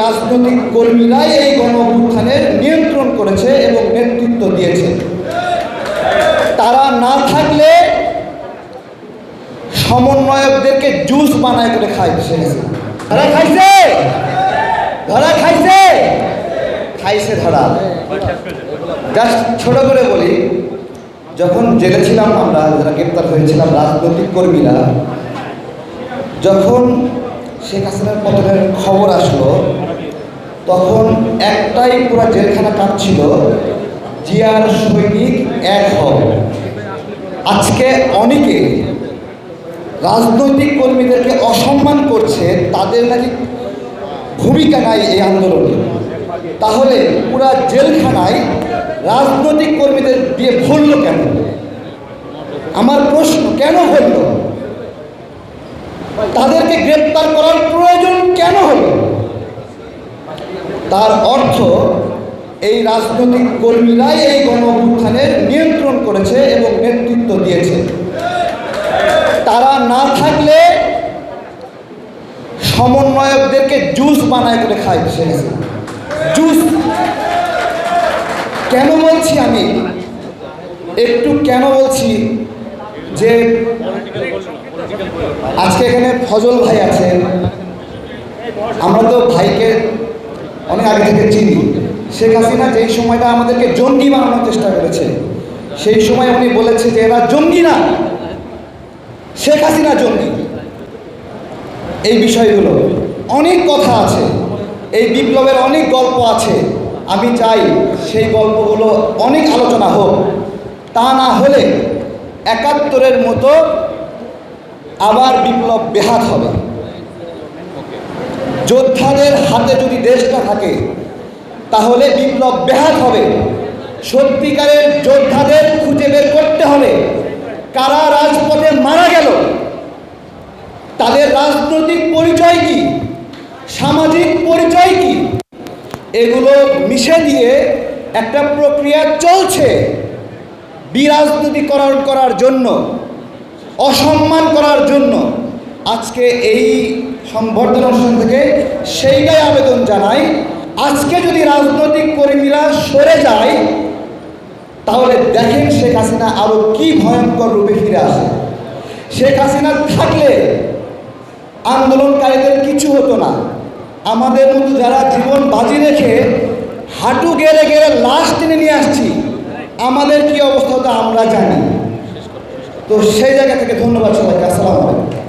রাজনৈতিক কর্মীরাই এই গণ নিয়ন্ত্রণ করেছে এবং নেতৃত্ব দিয়েছে। তারা না থাকলে সমন্বয়কদেরকে জুস বানায় করে খাইছে। ধরা খাইছে? ধরা খাইছে? খাইছে ধরা। জাস্ট ছোট করে বলি, যখন জেলে ছিলাম আমরা, যারা গ্রেপ্তার হয়েছিলাম রাজনৈতিক কর্মীরা, যখন শেখ হাসিনার পতনের খবর আসলো, তখন একটাই পুরো জেলখানা কাঁপছিল, জিয়ার সৈনিক এক হও। আজকে অনেকে রাজনৈতিক কর্মীদেরকে অসম্মান করছে, তাদের নাকি ভূমিকা নাই এই আন্দোলনে। তাহলে পুরা জেলখানায় রাজনৈতিক কর্মীদের দিয়ে ভরল কেন? আমার প্রশ্ন, কেন হলো তাদেরকে গ্রেপ্তার করার প্রয়োজন কেন হলো? তার অর্থ, এই রাজনৈতিক কর্মীরাই এই গণ নিয়ন্ত্রণ করেছে এবং নেতৃত্ব দিয়েছে। তারা না থাকলে সমন্বয়কদেরকে জুস বানায় করে খাইছে জুস। কেন বলছি আমি? একটু কেন বলছি যে আজকে এখানে ফজল ভাই আছেন। আমরা তো ভাইকে অনেক আগে থেকে চিনি। শেখ হাসিনা যেই সময়টা আমাদেরকে জঙ্গি বানানোর চেষ্টা করেছে, সেই সময় উনি বলেছে যে এরা জঙ্গি না। শেখ হাসিনা জঙ্গি। এই বিষয়গুলো। অনেক কথা আছে। এই বিপ্লবের অনেক গল্প আছে। আমি চাই সেই গল্পগুলো অনেক আলোচনা হোক। তা না হলে একাত্তরের মতো আবার বিপ্লব বেহাত হবে। যোদ্ধাদের হাতে যদি দেশটা থাকে, তাহলে বিপ্লব বেহাত হবে। সত্যিকারের যোদ্ধাদের খুঁজে বের করতে হবে কারা রাজপথে মারা গেল? তাদের রাজনৈতিক পরিচয় কি? সামাজিক পরিচয় কি? এগুলো মিশে দিয়ে একটা প্রক্রিয়া চলছে। বিরাজনীতিকরণ করার জন্য অসম্মান করার জন্য আজকে এই সংবর্ধনা অনুষ্ঠান থেকে সেইটাই আবেদন জানাই। আজকে যদি রাজনৈতিক কর্মীরা সরে যায়, তাহলে দেখেন শেখ হাসিনা আরও কি ভয়ঙ্কর রূপে ফিরে আসে। শেখ হাসিনা থাকলে আন্দোলনকারীদের কিছু হতো না। আমাদের মতো যারা জীবন বাজি রেখে হাঁটু গেড়ে গেড়ে লাশ টেনে নিয়ে আসছি, আমাদের কি অবস্থা হতো আমরা জানি। তো সেই জায়গা থেকে ধন্যবাদ সবাইকে আসসালামু আলাইকুম।